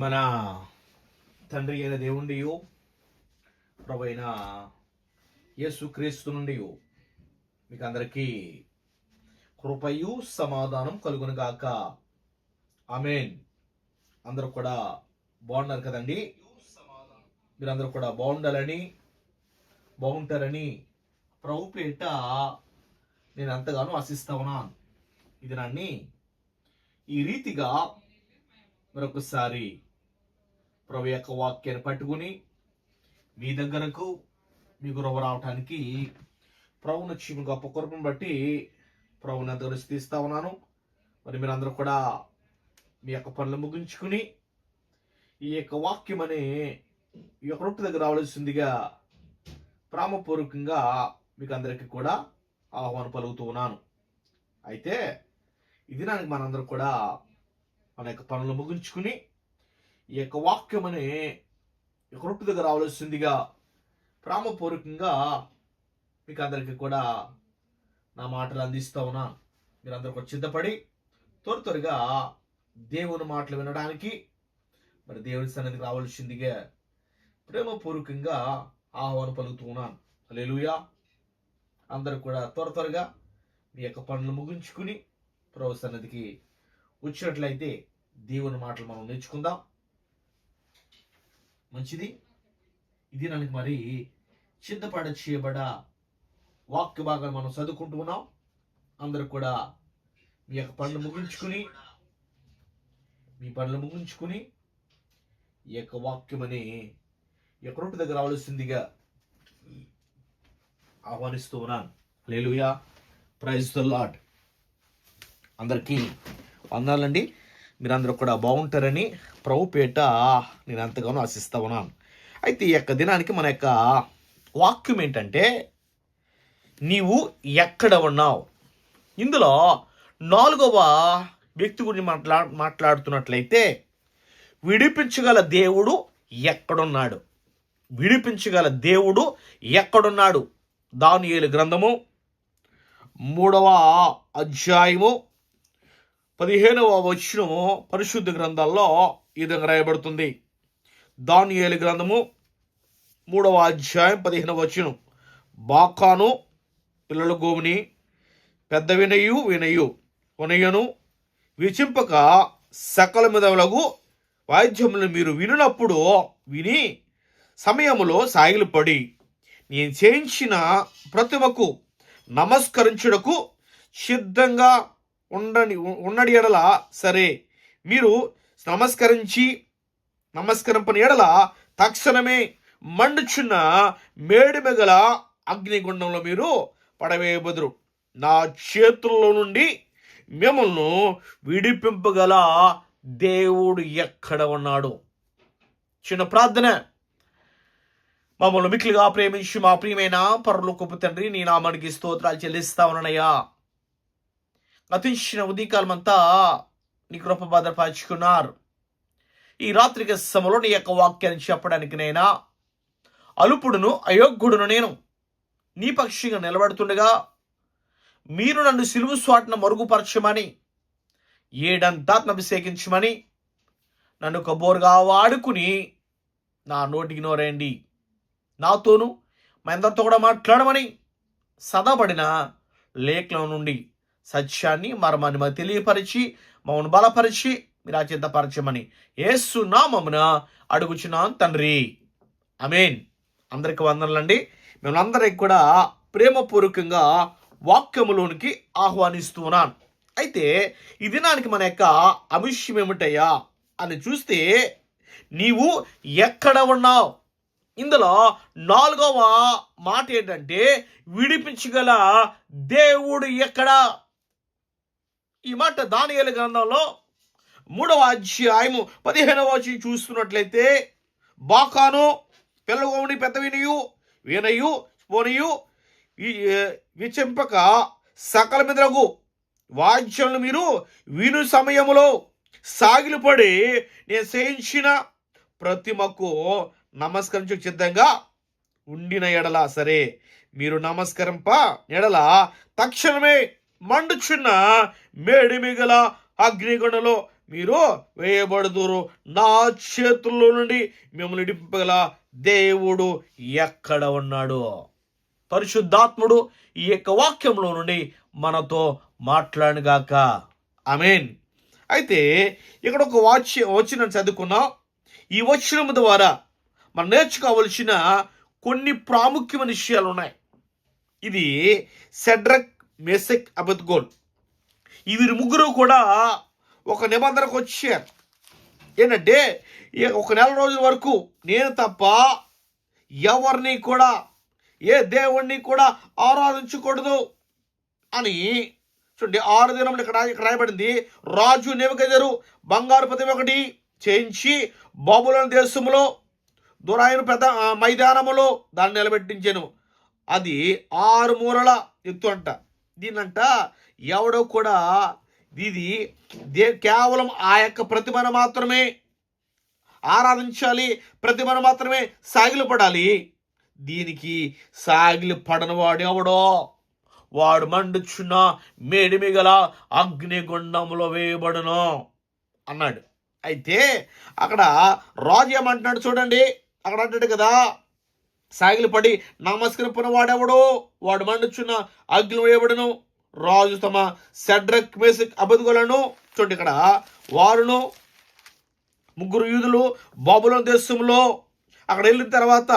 మన తండ్రి అయిన దేవుండి ప్రభైన యేసు క్రీస్తు నుండి మీకు అందరికీ కృపయు సమాధానం కలుగును గాక. ఆమెన్. అందరూ కూడా బాగున్నారు కదండి? మీరందరూ కూడా బాగుండాలని బాగుంటారని ప్రభు పేట నేను ఎంతగానో ఆశిస్తా ఉన్నాను. ఇది నన్ను ఈ రీతిగా మరొకసారి ప్రభు యొక్క వాక్యాన్ని పట్టుకుని మీ దగ్గరకు మీ గురవ రావటానికి ప్రభు నుంచి గొప్ప కృపను బట్టి ప్రభుని దగ్గర తీస్తా ఉన్నాను. మరి మీరందరూ కూడా మీ యొక్క పనులు ముగించుకుని ఈ యొక్క వాక్యం అనే ఈ యొక్క రొట్టె దగ్గర రావాల్సిందిగా ప్రామపూర్వకంగా మీకు అందరికీ కూడా ఆహ్వానం పలుకుతూ ఉన్నాను. అయితే ఇది నాకు మనందరం కూడా మన యొక్క పనులు ముగించుకుని ఈ యొక్క వాక్యం రొట్టు దగ్గర రావాల్సిందిగా ప్రేమపూర్వకంగా మీకు అందరికీ కూడా నా మాటలు అందిస్తా ఉన్నాను మీరందరూ కూడా సిద్ధపడి త్వర త్వరగా దేవుని మాటలు వినడానికి మరి దేవుని సన్నిధికి రావాల్సిందిగా ప్రేమపూర్వకంగా ఆహ్వానం పలుకుతూ ఉన్నాను. లేలుయా అందరూ కూడా త్వర త్వరగా మీ యొక్క పనులు ముగించుకుని ప్రభు సన్నిధికి వచ్చినట్లయితే దేవుని మాటలు మనం నేర్చుకుందాం. మంచిది? ఇది నాకు మరి సిద్ధపడ చేయబడ వాక్య భాగాలు మనం చదువుకుంటూ ఉన్నాం. అందరూ కూడా మీ యొక్క పనులు ముగించుకుని మీ పనులు ముగించుకుని ఈ యొక్క వాక్యం అనే ఈ యొక్క దగ్గర రావాల్సిందిగా ఆహ్వానిస్తూ ఉన్నాను. లేలుయా ప్రైజ్ ద లాడ్ అందరికీ వందాలండి మీరందరూ కూడా బాగుంటారని ప్రభుపేట నేను ఎంతగానో ఆశిస్తా ఉన్నాను. అయితే ఈ యొక్క దినానికి మన యొక్క వాక్యం ఏంటంటే నీవు ఎక్కడ ఉన్నావు? ఇందులో నాలుగవ వ్యక్తి గురించి మాట్లా మాట్లాడుతున్నట్లయితే విడిపించగల దేవుడు ఎక్కడున్నాడు? విడిపించగల దేవుడు ఎక్కడున్నాడు? దానియేలు గ్రంథము మూడవ అధ్యాయము పదిహేనవ వచనము పరిశుద్ధ గ్రంథాల్లో ఈ విధంగా రాయబడుతుంది. దానియేలు గ్రంథము మూడవ అధ్యాయం పదిహేనవ వచనం. బాకాను పిల్లల గోవుని పెద్ద వినయు వినయు వినయను విచింపక సకల మిదవులకు వాయిద్యములు మీరు వినినప్పుడు విని సమయములో సాగిలపడి నేను చేయించిన ప్రతిమకు నమస్కరించుటకు సిద్ధంగా ఉండని ఉన్నడి ఎడల సరే. మీరు నమస్కరించి నమస్కరింపని ఎడల తక్షణమే మండుచున్న మేడిమెగల అగ్నిగుండంలో మీరు పడవేయబదురు. నా చేతుల్లో నుండి మిమ్మల్ని విడిపింపగల దేవుడు ఎక్కడ ఉన్నాడు? చిన్న ప్రార్థన. మమ్మల్ని మిక్కిలిగా ప్రేమించి మా ప్రియమైన పరలోకపు తండ్రి నీ నామానికి స్తోత్రాలు చెల్లిస్తా ఉన్నానయ్యా. గతించిన ఉదయకాలమంతా నీ కృప భద్రపరుచుకున్నారు ఈ రాత్రికి సమయంలో నీ యొక్క వాక్యాన్ని చెప్పడానికి నైనా? అలుపుడును అయోగ్యుడును నేను. నీ పక్షిగా నిలబడుతుండగా మీరు నన్ను సిలువు స్వాటను మరుగుపరచమని ఏడంతా అభిషేకించమని నన్ను కబోరుగా వాడుకుని నా నోటికి నోరేయండి. నాతోనూ మా అందరితో కూడా మాట్లాడమని సదాపడిన లేఖలో నుండి సత్యాన్ని మర్మాన్ని మాకు తెలియపరిచి మమ్మల్ని బలపరిచి మీరు ఆచేతపరచమని ఏసు నామమున అడుగుచున్నాను తండ్రి. అమేన్ అందరికి వందనలండి. మిమ్మల్ని కూడా ప్రేమపూర్వకంగా వాక్యములోనికి ఆహ్వానిస్తున్నాను అయితే ఈ దినానికి మన యొక్క అవిష్యం ఏమిటయ్యా అని చూస్తే నీవు ఎక్కడ ఉన్నావు? ఇందులో నాలుగవ మాట ఏంటంటే విడిపించగల దేవుడు ఎక్కడ? ఈ మాట దానియేలు గ్రంథంలో మూడవ అధ్యాయము పదిహేనవ వచ్చి చూస్తున్నట్లయితే బాకాను పిల్లగోని పెద్ద వినియు వీనయు పోనియు విచింపక సకల మిదరగు వాద్యములు మీరు విను సమయములో సాగిలిపడి నేను చేయించిన ప్రతిమకు నమస్కరించు సిద్ధంగా ఉండిన ఎడల సరే. మీరు నమస్కరింప ఎడల తక్షణమే మండుచున్న మేడిమిగల అగ్నిగుణలో మీరు వేయబడుదురు. నా చేతుల్లో నుండి మిమ్మల్ని నింపగల దేవుడు ఎక్కడ ఉన్నాడు? పరిశుద్ధాత్ముడు ఈ యొక్క వాక్యంలో నుండి మనతో మాట్లాడుగాక ఆమెన్. అయితే ఇక్కడ ఒక వాచ్య వచ్చిన చదువుకున్నాం ఈ వచనం ద్వారా మనం నేర్చుకోవలసిన కొన్ని ప్రాముఖ్యమైన విషయాలు ఉన్నాయి. ఇది సెడ్రక్ మెసెక్ అబద్గోల్. ఈ వీరు ముగ్గురు కూడా ఒక నిబంధనకు వచ్చారు. ఏంటంటే ఈ ఒక నెల రోజుల వరకు నేను తప్ప ఎవరిని కూడా ఏ దేవుణ్ణి కూడా ఆరాధించకూడదు అని చూడండి ఆరు దినములు ఇక్కడ ఇక్కడ రాయబడింది. రాజు నివకెదరు బంగారు ప్రతిమ ఒకటి చేయించి బాబులను దేశంలో దురాయన పెద్ద మైదానములో దాన్ని నిలబెట్టించాను. అది ఆరు మూరల ఎత్తు అంట. దీనంట ఎవడో కూడా ఇది దే కేవలం ఆ యొక్క ప్రతిమను మాత్రమే ఆరాధించాలి ప్రతిమను మాత్రమే సాగిలు పడాలి. దీనికి సాగిలి పడనవాడు ఎవడో? వాడు మండుచున్న మేడిమిగల అగ్నిగుండంలో వేయబడును అన్నాడు. అయితే అక్కడ రాజు ఏమంటున్నాడు చూడండి అక్కడ అంటాడు కదా సాగిలి పడి నమస్కరించిన వాడెవడో? వాడు మండుచున్న అగ్ని వేయబడును రాజు తమ సెడ్రక్ మేసిక్ అబదుగులను చూడండి ఇక్కడ. వారును ముగ్గురు యూదులు బాబులోని దేశంలో అక్కడ వెళ్ళిన తర్వాత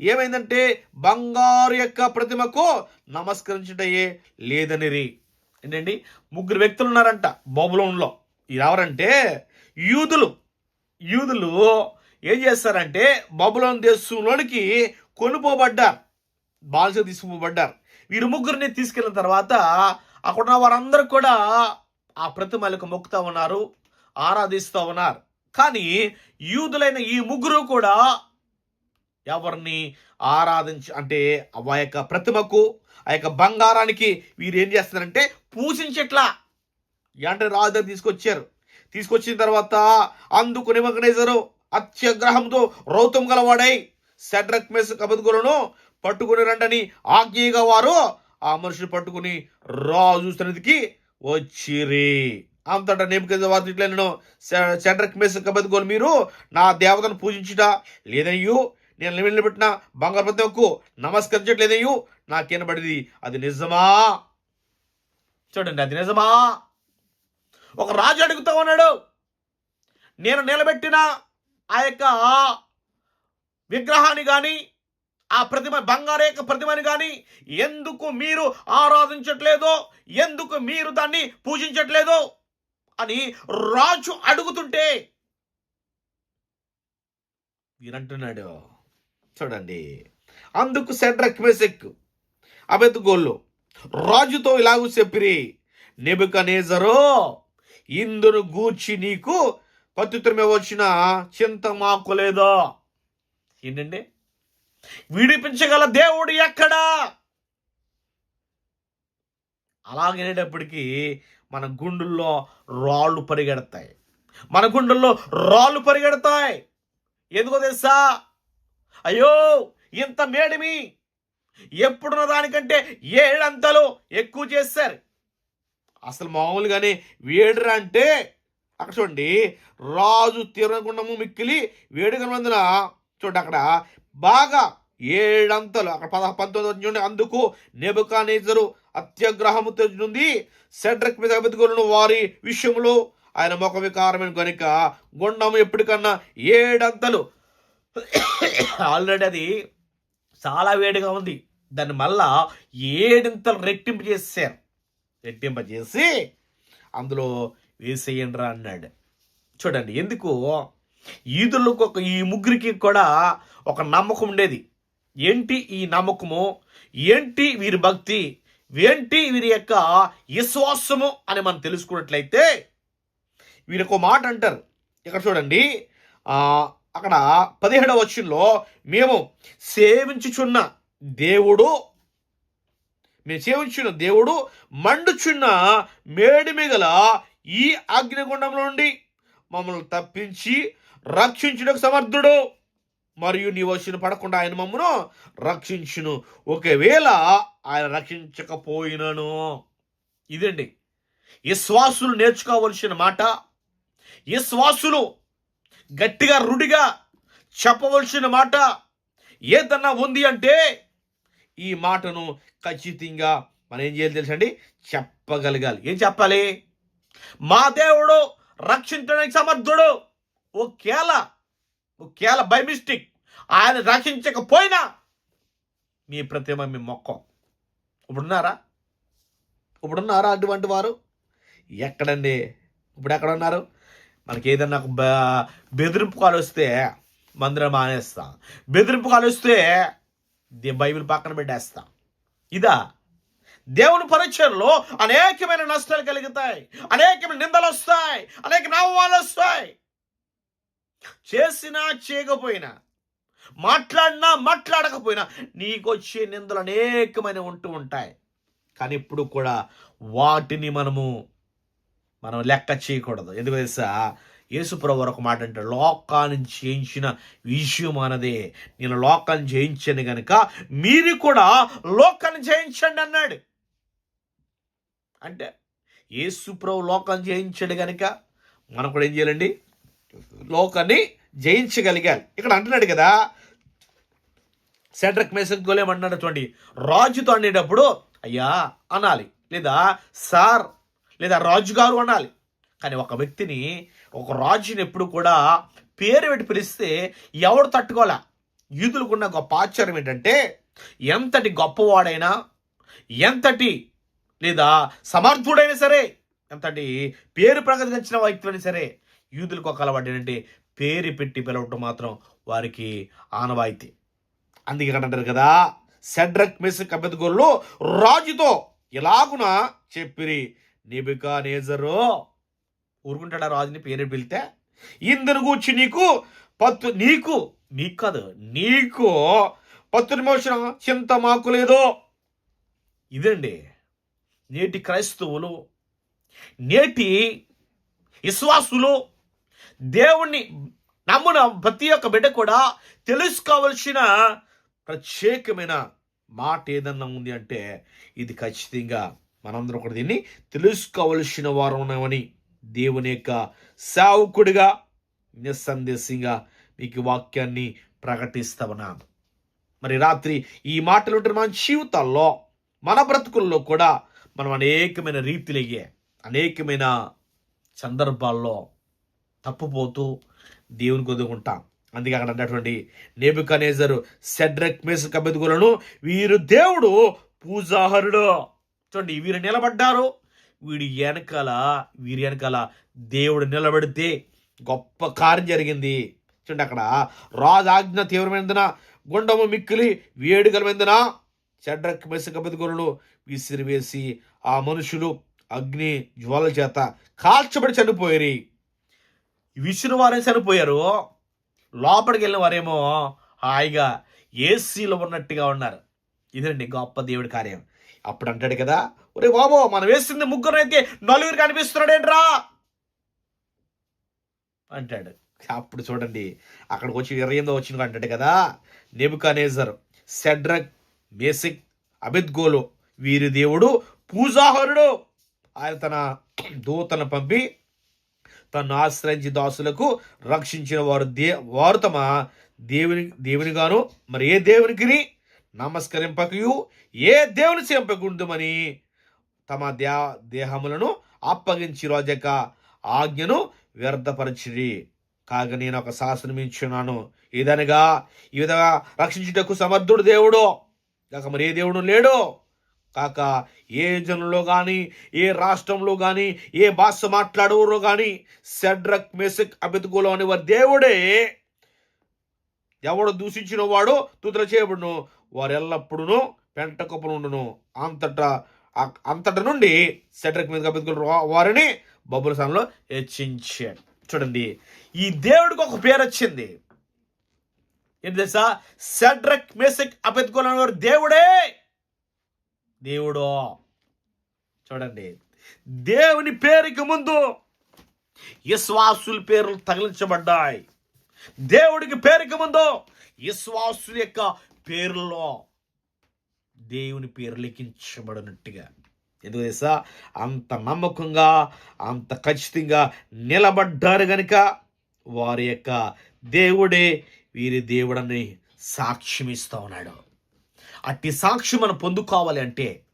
ఏమైందంటే బంగారు యొక్క ప్రతిమకు నమస్కరించటయే లేదనిరి. ఏంటండి? ముగ్గురు వ్యక్తులు ఉన్నారంట బాబులోన్లో. ఎవరంటే యూదులు. యూదులు ఏం చేస్తారంటే బబులోన్ దేశంలోనికి కొనుపోబడ్డారు. బాల్స తీసుకుపోబడ్డారు. వీరు ముగ్గురిని తీసుకెళ్ళిన తర్వాత అక్కడ ఉన్న వారందరూ కూడా ఆ ప్రతిమలకు మొక్కుతా ఉన్నారు ఆరాధిస్తూ ఉన్నారు. కానీ యూదులైన ఈ ముగ్గురు కూడా ఎవరిని ఆరాధించ అంటే ఆ యొక్క ప్రతిమకు ఆ యొక్క బంగారానికి వీరు ఏం చేస్తారంటే పూజించట్లా అంటే రాజు దగ్గర తీసుకొచ్చారు. తీసుకొచ్చిన తర్వాత అందుకు నిమగ్నేశ్వరు అత్యగ్రహంతో రౌతం గలవాడై సెడ్రక్ మెస్ కబద్గులను పట్టుకుని రండని ఆజ్ఞగా వారు ఆ మనుషులు పట్టుకుని రాజు సన్నిధికి వచ్చిరి. అంతటా నేమిక వారు నేను సెడ్రక్ మెస్ కబద్గోలు మీరు నా దేవతను పూజించుట లేదయ్యూ నేను నిలబెట్టిన బంగారు ప్రతిమకు నమస్కరించట్లేదయ్యూ నాకేనబడింది అది నిజమా? చూడండి అది నిజమా? ఒక రాజు అడుగుతా ఉన్నాడు నేను నిలబెట్టిన ఆ యొక్క విగ్రహాన్ని కానీ ఆ ప్రతిమ బంగారేక ప్రతిమని కానీ ఎందుకు మీరు ఆరాధించట్లేదో ఎందుకు మీరు దాన్ని పూజించట్లేదో అని రాజు అడుగుతుంటే వీరంటున్నాడు. చూడండి. అందుకు సెడ్రక్ మెసెక్ అబెత్తుగోళ్ళు రాజుతో ఇలాగూ చెప్పిరి. నెబుకనేజరో ఇందును గూర్చి నీకు పతిత్రమే వచ్చిన చింత మాకు లేదో ఏంటండి? విడిపించగల దేవుడు ఎక్కడా? అలాగనేటప్పటికీ మన గుండెల్లో రాళ్ళు పరిగెడతాయి. మన గుండెల్లో రాళ్ళు పరిగెడతాయి. ఎందుకో తెలుసా? అయ్యో ఇంత మేడిమి ఎప్పుడున్న దానికంటే ఏడంతలు ఎక్కువ చేశారు అసలు మామూలుగానే వేడిరా అంటే అక్కడ చూడండి రాజు తీవ్రగుండము మిక్కిలి వేడుక మందున చూడండి అక్కడ బాగా ఏడంతలు అక్కడ పద పంతొమ్మిది వచ్చి అందుకు నెబుకానేజరు అత్యగ్రహము తెచ్చుంది సెడ్రక్ మీద బతుకులను వారి విషయంలో ఆయన ముఖ వికారమైన కనుక గుండము ఎప్పటికన్నా ఏడంతలు. ఆల్రెడీ అది చాలా వేడిగా ఉంది. దాన్ని మళ్ళా ఏడింతలు రెట్టింపు చేశారు రెట్టింప చేసి అందులో వేసేయండిరా అన్నాడు. చూడండి ఎందుకు? ఈదులకు ఒక ఈ ముగ్గురికి కూడా ఒక నమ్మకం ఉండేది. ఏంటి ఈ నమ్మకము? ఏంటి వీరి భక్తి? ఏంటి వీరి యొక్క విశ్వాసము అని మనం తెలుసుకున్నట్లయితే వీరి ఒక మాట అంటారు. ఇక్కడ చూడండి. అక్కడ పదిహేడవ వచ్చంలో మేము సేవించుచున్న దేవుడు మేము సేవించున్న దేవుడు మండుచున్న మేడిమిగల ఈ అగ్నిగుండంలో నుండి మమ్మల్ని తప్పించి రక్షించుటకు సమర్థుడు. మరియు నీ వచ్చిన పడకుండా ఆయన మమ్మను రక్షించును. ఒకవేళ ఆయన రక్షించకపోయినను. ఇదండి. విశ్వాసులు నేర్చుకోవలసిన మాట. విశ్వాసులు గట్టిగా రుడిగా చెప్పవలసిన మాట. ఏదన్నా ఉంది అంటే ఈ మాటను ఖచ్చితంగా మనం ఏం చేయాలి తెలుసండి? చెప్పగలగాలి. ఏం చెప్పాలి? మా దేవుడు రక్షించడానికి సమర్థుడు. ఒకేళ ఒకేళ బై మిస్టేక్ ఆయన రక్షించకపోయినా మీ ప్రతిమ మీ మొక్కం. ఇప్పుడున్నారా? ఇప్పుడున్నారా అటువంటి వారు? ఎక్కడండి? ఇప్పుడు ఎక్కడ ఉన్నారు మనకి ఏదన్నా ఒక బ- బెదిరింపు కాలు వస్తే మందిరం మానేస్తాం బెదిరింపు కాలు వస్తే దే- బైబిల్ పక్కన పెట్టేస్తాం. ఇదా? దేవుని పరిచయంలో అనేకమైన నష్టాలు కలుగుతాయి. అనేకమైన నిందలు వస్తాయి. అనేక నవ్వాలు వస్తాయి. చేసినా చేయకపోయినా మాట్లాడినా మాట్లాడకపోయినా నీకు వచ్చే నిందలు అనేకమైన ఉంటూ ఉంటాయి. కానీ ఇప్పుడు కూడా వాటిని మనము మనం లెక్క చేయకూడదు. ఎందుకు తెలుసా? యేసుప్రభు ఒక మాట అంటే లోకాన్ని చేయించిన విషయం అన్నదే. నేను లోకాన్ని జయించాను కనుక మీరు కూడా లోకాన్ని జయించండి అన్నాడు. అంటే యేసుప్రభు లోకాన్ని జయించాడు కనుక మనం కూడా ఏం చేయాలండి? లోకాన్ని జయించగలిగారు. ఇక్కడ అంటున్నాడు కదా సెడ్రక్ మేసక్ అంటున్నాడు చూడండి. రాజుతో అనేటప్పుడు అయ్యా అనాలి. లేదా సార్ లేదా రాజుగారు అనాలి. కానీ ఒక వ్యక్తిని ఒక రాజుని ఎప్పుడు కూడా పేరు పెట్టి పిలిస్తే ఎవడు తట్టుకోలే? యూదులకున్న గొప్ప ఆశ్చర్యం ఏంటంటే ఎంతటి గొప్పవాడైనా ఎంతటి లేదా సమర్థుడైనా సరే ఎంతటి పేరు ప్రకటించిన వ్యక్తి సరే యూదులకు ఒక అలవాటు ఏంటంటే పేరు పెట్టి పిలవటం మాత్రం వారికి ఆనవాయితీ. అందుకే అంటారు కదా సెడ్రక్ మెస్ అభ్యర్థులు రాజుతో ఇలాగున చెప్పిరి నిబికా నేజరు ఊరుకుంటాడా రాజుని పేరు పిలితే? ఇందును గూర్చి నీకు పత్తు నీకు నీకు కాదు నీకు పత్తు నిమోషణ చింత మాకు లేదు. ఇదండి? నేటి క్రైస్తవులు నేటి విశ్వాసులు దేవుణ్ణి నమ్మున ప్రతి ఒక్క బిడ్డ కూడా తెలుసుకోవలసిన ప్రత్యేకమైన మాట ఏదన్నా ఉంది అంటే ఇది ఖచ్చితంగా మనందరం కూడా దీన్ని తెలుసుకోవలసిన వారు ఉన్నామని దేవుని యొక్క సేవకుడిగా నిస్సందేశంగా మీకు వాక్యాన్ని ప్రకటిస్తా ఉన్నాను మరి రాత్రి ఈ మాటలు ఉంటే మన జీవితాల్లో మన బ్రతుకుల్లో కూడా మనం అనేకమైన రీతిలయ్యే అనేకమైన సందర్భాల్లో తప్పుపోతూ దేవుని కొదుకుంటాం అందుకే అక్కడ అన్నటువంటి నేబుకనేజరు సెడ్రక్ మేస్ కబెదుగులను వీరు దేవుడు పూజాహరుడు. చూడండి వీరు నిలబడ్డారు. వీడి వెనకాల వీరి వెనకాల దేవుడు నిలబడితే గొప్ప కార్యం జరిగింది. చూడండి అక్కడ రాజు ఆజ్ఞ తీవ్రమైనందున గుండము మిక్కిలి వేడుకలమైందిన చెడ్రక్ మెసక బతుకులను విసిరివేసి ఆ మనుషులు అగ్ని జ్వాల చేత కాల్చబడి చనిపోయారు. విసిరి వారే చనిపోయారు లోపలికి వెళ్ళిన వారేమో హాయిగా ఏసీలో ఉన్నట్టుగా ఉన్నారు. ఇదండి గొప్ప దేవుడి కార్యం. అప్పుడు అంటాడు కదా ఒరే బాబో మనం వేసింది ముగ్గురు అయితే నలుగురు కనిపిస్తున్నాడేంట్రా అంటాడు. అప్పుడు చూడండి అక్కడికి వచ్చి ఇరవై ఎనిమిదో వచ్చిన అంటాడు కదా నెబుకనేజర్ సెడ్రక్ మేసిక్ అబెద్గోలు వీరి దేవుడు పూజాహరుడు. ఆయన తన దూతను పంపి తను ఆశ్రయించి దాసులకు రక్షించిన వారు దే వారు తమ దేవుని దేవునిగాను మరి ఏ దేవునికి నమస్కరింపకయు ఏ దేవుని చెంపకుండమని తమ దే దేహములను అప్పగించి రోజక ఆజ్ఞను వ్యర్థపరచిరి. కాగా నేను ఒక శాసనం ఇచ్చున్నాను. ఇదనగా ఈ విధంగా రక్షించుటకు సమర్థుడు దేవుడు. కాక మరి ఏ దేవుడు లేడు? కాక ఏ జనంలో కానీ ఏ రాష్ట్రంలో కానీ ఏ భాష మాట్లాడేవారు కానీ సెడ్రక్ మెసిక్ అబెతుకులో అనే వారి దేవుడే ఎవడు దూషించిన వాడు తుదల చేయబడును. వారు ఎల్లప్పుడూ పెంట ఉండును అంతటా అంతట నుండి సెడ్రక్ మీద అబెతుకులు వారిని బొబ్బుల స్థానంలో హెచ్చించాడు చూడండి ఈ దేవుడికి ఒక పేరు వచ్చింది ఏంటి తెలుసా? సెడ్రక్ మెసిక్ అబెతుకులు అనేవారు దేవుడే! దేవుడు. చూడండి. దేవుని పేరుకి ముందు విశ్వాసుల పేర్లు తగిలించబడ్డాయి. దేవుడికి పేరుకి ముందు విశ్వాసుల యొక్క పేర్లో దేవుని పేరు లిఖించబడినట్టుగా. ఎందుకు తెలుసా? అంత నమ్మకంగా అంత ఖచ్చితంగా నిలబడ్డారు గనుక వారి యొక్క దేవుడే వీరి దేవుడని సాక్ష్యం ఉన్నాడు. అట్టి సాక్షి మనం పొందుకోవాలి అంటే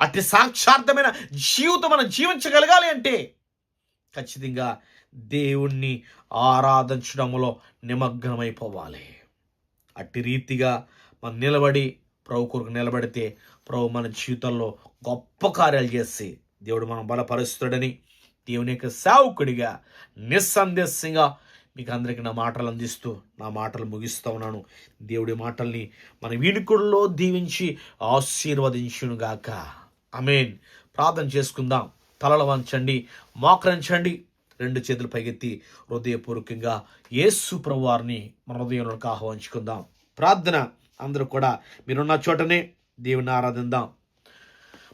అట్టి సాక్షార్థమైన జీవితం మనం జీవించగలగాలి అంటే ఖచ్చితంగా దేవుణ్ణి ఆరాధించడంలో నిమగ్నమైపోవాలి. అట్టి రీతిగా మనం నిలబడి ప్రభు కొరకు నిలబడితే ప్రభు మన జీవితంలో గొప్ప కార్యాలు చేసి దేవుడు మనం బలపరుస్తాడని దేవుని యొక్క సేవకుడిగా నిస్సందేశంగా మీకు అందరికీ నా మాటలు అందిస్తూ నా మాటలు ముగిస్తూ ఉన్నాను. దేవుడి మాటల్ని మన వీణుకుల్లో దీవించి ఆశీర్వదించునుగాక అమేన్ ప్రార్థన చేసుకుందాం. తలలు వంచండి మోకరించండి. రెండు చేతులు పైకెత్తి హృదయపూర్వకంగా యేసు ప్రభువారిని మన హృదయంలోకి ఆహ్వానించుకుందాం. ప్రార్థన అందరూ కూడా మీరున్న చోటనే దేవుని ఆరాధిద్దాం.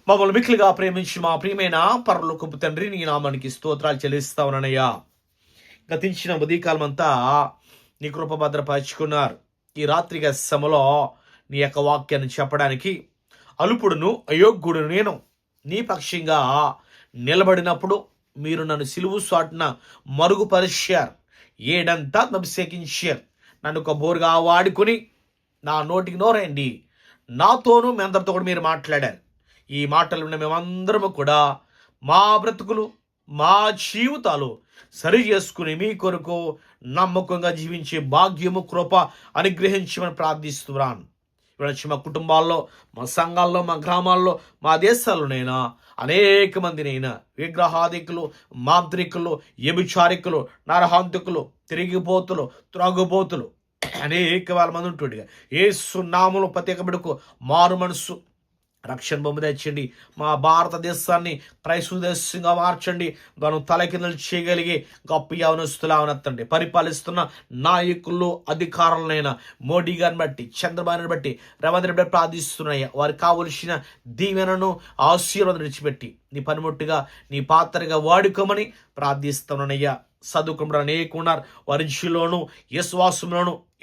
మమ్మల్ని మిక్కులుగా ప్రేమించి మా ప్రియమైన పరలోకపు తండ్రి నీ నామానికి స్తోత్రాలు చెల్లిస్తా ఉన్నానయ్యా. గతించిన ఉదయకాలం అంతా నీ కృప భద్రపరుచుకున్నారు ఈ రాత్రిగా సమలో నీ యొక్క వాక్యాన్ని చెప్పడానికి అలుపుడును అయోగ్యుడు నేను. నీ పక్షంగా నిలబడినప్పుడు మీరు నన్ను సిలువు సాటున మరుగుపరిచారు. ఏడంతా అభిషేకించారు. నన్ను ఒక బోరుగా వాడుకొని నా నోటికి నోరండి నాతోనూ మీ అందరితో కూడా మీరు మాట్లాడారు. ఈ మాటలు ఉన్న మేమందరము కూడా మా బ్రతుకులు మా జీవితాలు సరి చేసుకుని మీ కొరకు నమ్మకంగా జీవించే భాగ్యము కృప అనుగ్రహించమని ప్రార్థిస్తున్నాను. ఇవాళ వచ్చి మా కుటుంబాల్లో మా సంఘాల్లో మా గ్రామాల్లో మా దేశాల్లోనైనా అనేక మందినైనా విగ్రహాదికులు మాంత్రికులు ఎభిచారికులు నరహాంతికులు తిరిగిపోతులు త్రాగుబోతులు అనేక వాళ్ళ మంది ఉంటుండగా ఏ సున్నాములు ప్రత్యేక మారు మనసు రక్షణ బొమ్మ తెచ్చండి మా భారతదేశాన్ని క్రైస్తవ మార్చండి. మనం తలకిందలు చేయగలిగి గొప్ప యవనస్తులా అవనెత్తండి పరిపాలిస్తున్న నాయకులు అధికారులనైనా మోడీ గారిని బట్టి చంద్రబాబుని బట్టి రేవంత్ రెడ్డి ప్రార్థిస్తున్నాయి. వారికి కావలసిన దీవెనను ఆశీర్వాదం విడిచిపెట్టి నీ పనిముట్టుగా నీ పాత్రగా వాడుకోమని ప్రార్థిస్తున్నానయ్యా. చదువుకున్నారు అనేక ఉన్నారు. వారి జీలోను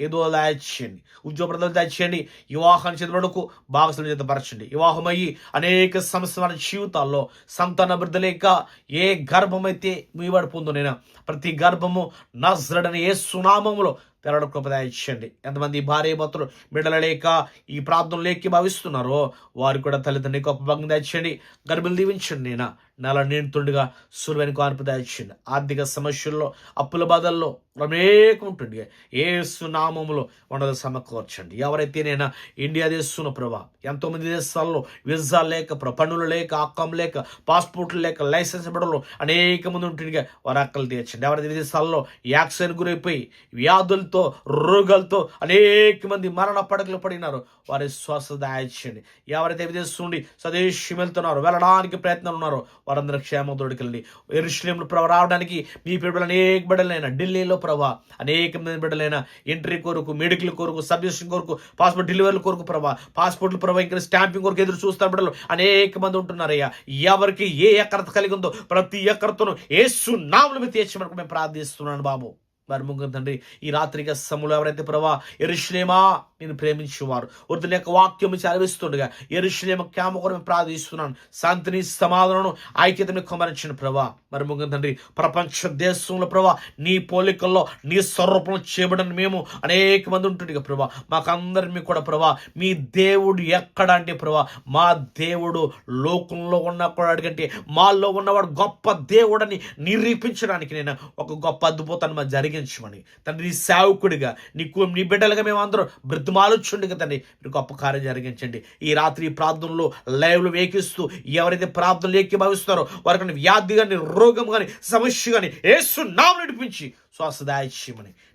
విశ్వాసంలోను ఏదో దాచేయండి ఉద్యోగప్రదాలు దాచండి వివాహాన్ని చేతులకు భాగస్వామ్యం చేతపరచండి వివాహమయ్యి అనేక సంవత్సరాల జీవితాల్లో సంతాన అభివృద్ధి లేక ఏ గర్భమైతే మీవాడు పొందునైనా ప్రతి గర్భము నజరడని ఏ సునామములో తెరడ కృపదాయించండి ఎంతమంది భార్య భర్తలు బిడ్డల లేక ఈ ప్రార్థన లేక భావిస్తున్నారో వారు కూడా తల్లిదండ్రి గొప్ప భాగం దాచండి గర్భులు దీవించండి నేను? నెల నిండుతుండగా సులువైన కార్పు దాచింది. ఆర్థిక సమస్యల్లో అప్పుల బాధల్లో అనేక ఉంటుంది ఏ సునామములో ఉండదు సమకూర్చండి. ఎవరైతే నేను ఇండియా దేశంలో ప్రభా ఎంతోమంది దేశాల్లో వీసా లేక పన్నులు లేక అక్కం లేక పాస్పోర్ట్లు లేక లైసెన్స్ ఇవ్వడంలో అనేక మంది ఉంటుంది వారి అక్కలు తీర్చండి. ఎవరైతే విదేశాల్లో యాక్సిడెంట్ గురైపోయి వ్యాధులతో రోగాలతో అనేక మంది మరణ పడకలు పడినారు వారి శ్వాస దాయించండి ఎవరైతే విదేశం నుండి స్వదేశం వెళ్తున్నారో వెళ్ళడానికి ప్రయత్నం ఉన్నారో వారందరూ క్షేమతోడికెళ్ళండి ఎరుశ్లేములు ప్రభావ రావడానికి మీ బిడ్డలు అనేక బిడ్డలైన ఢిల్లీలో ప్రభా అనేక మంది బిడ్డలైన ఎంట్రీ కొరకు మెడికల్ కొరకు సబ్మిషన్ కొరకు పాస్పోర్ట్ డెలివరీ కొరకు ప్రభా పాస్పోర్ట్లు ప్రభా ఇంకా స్టాంపింగ్ కొరకు ఎదురు చూస్తున్న బిడ్డలు అనేక మంది ఉంటున్నారయ్యా. ఎవరికి ఏ ఎక్కరత కలిగి ఉందో ప్రతి ఎక్కరతను ఏసు నాములు మీద తీర్చమని మేము ప్రార్థిస్తున్నాను బాబు. మరి ముగ్గురు తండ్రి ఈ రాత్రిగా సములు ఎవరైతే ప్రభా ఎరుశ్లేమా నేను ప్రేమించేవారు. వృద్ధుల యొక్క వాక్యం చదివిస్తుండగా ఎరుషులేమ క్యామ కూడా ప్రార్థిస్తున్నాను శాంతిని సమాధానం ఐక్యతని కుమరించిన ప్రభా. మరి ముఖ్యం తండ్రి ప్రపంచ దేశంలో ప్రభా నీ పోలికల్లో నీ స్వరూపంలో చేయబడిన మేము అనేక మంది ఉంటుండగా ప్రభా. మాకందరినీ కూడా ప్రభా మీ దేవుడు ఎక్కడ అంటే ప్రభా మా దేవుడు లోకంలో ఉన్న కూడా అడిగంటే మాలో ఉన్నవాడు గొప్ప దేవుడని నిరూపించడానికి నేను ఒక గొప్ప అద్భుతాన్ని మా జరిగించమని. తండ్రి నీ సేవకుడిగా నీకు నీ బిడ్డలుగా మేము అందరం బ్రతిమాలుచుండగా తండ్రి. మీరు గొప్ప కార్యం జరిగించండి. ఈ రాత్రి ప్రార్థనలో లైవ్లు వేకిస్తూ ఎవరైతే ప్రార్థనలు ఏకి భావిస్తున్నారో వారికి వ్యాధి కానీ రోగం కానీ సమస్య కానీ ఏసు నామ నడిపించి శ్వాస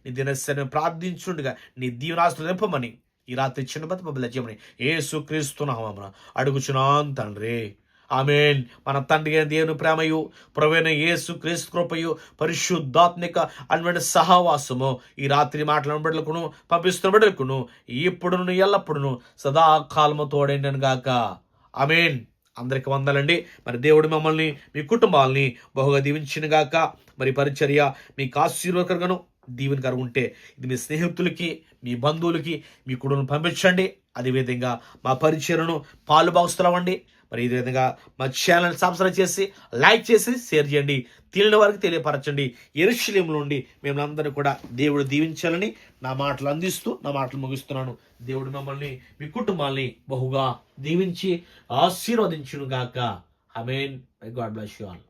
నీ దినశని ప్రార్థించుండగా. నీ దీవనాస్తులు నింపమని ఈ రాత్రి చిన్న బతి బొబ్బలు చేయమని ఏసు క్రీస్తునామన అడుగుచున్నాను తండ్రి. ఆమెన్. మన తండ్రి అయిన దేవుని ప్రేమయు ప్రవీణ యేసు క్రీస్తు కృపయు పరిశుద్ధాత్మిక అటువంటి సహవాసము ఈ రాత్రి మాట్లాడిన బిడ్డలకును పంపిస్తున్న బిడ్డలకును ఇప్పుడును ఎల్లప్పుడును సదాకాలము తోడేంటను గాక. ఆమెన్. అందరికి వందలండి. మరి దేవుడు మమ్మల్ని మీ కుటుంబాలని బహుగా దీవించిన గాక. మరి పరిచర్య మీకు ఆశీర్వకరంగాను దీవెనకరం ఉంటే ఇది మీ స్నేహితులకి మీ బంధువులకి మీ కుటుంబం పంపించండి. అదేవిధంగా మా పరిచయను పాలు భాగస్తులవ్వండి మరి ఈ విధంగా మా ఛానల్ సబ్స్క్రైబ్ చేసి లైక్ చేసి షేర్ చేయండి. తెలియని వారికి తెలియపరచండి. ఎరుశల్యంలో నుండి మిమ్మల్ని కూడా దేవుడు దీవించాలని నా మాటలు అందిస్తూ నా మాటలు ముగిస్తున్నాను. దేవుడు మిమ్మల్ని మీ కుటుంబాల్ని బహుగా దీవించి ఆశీర్వదించును గాక amen God bless you all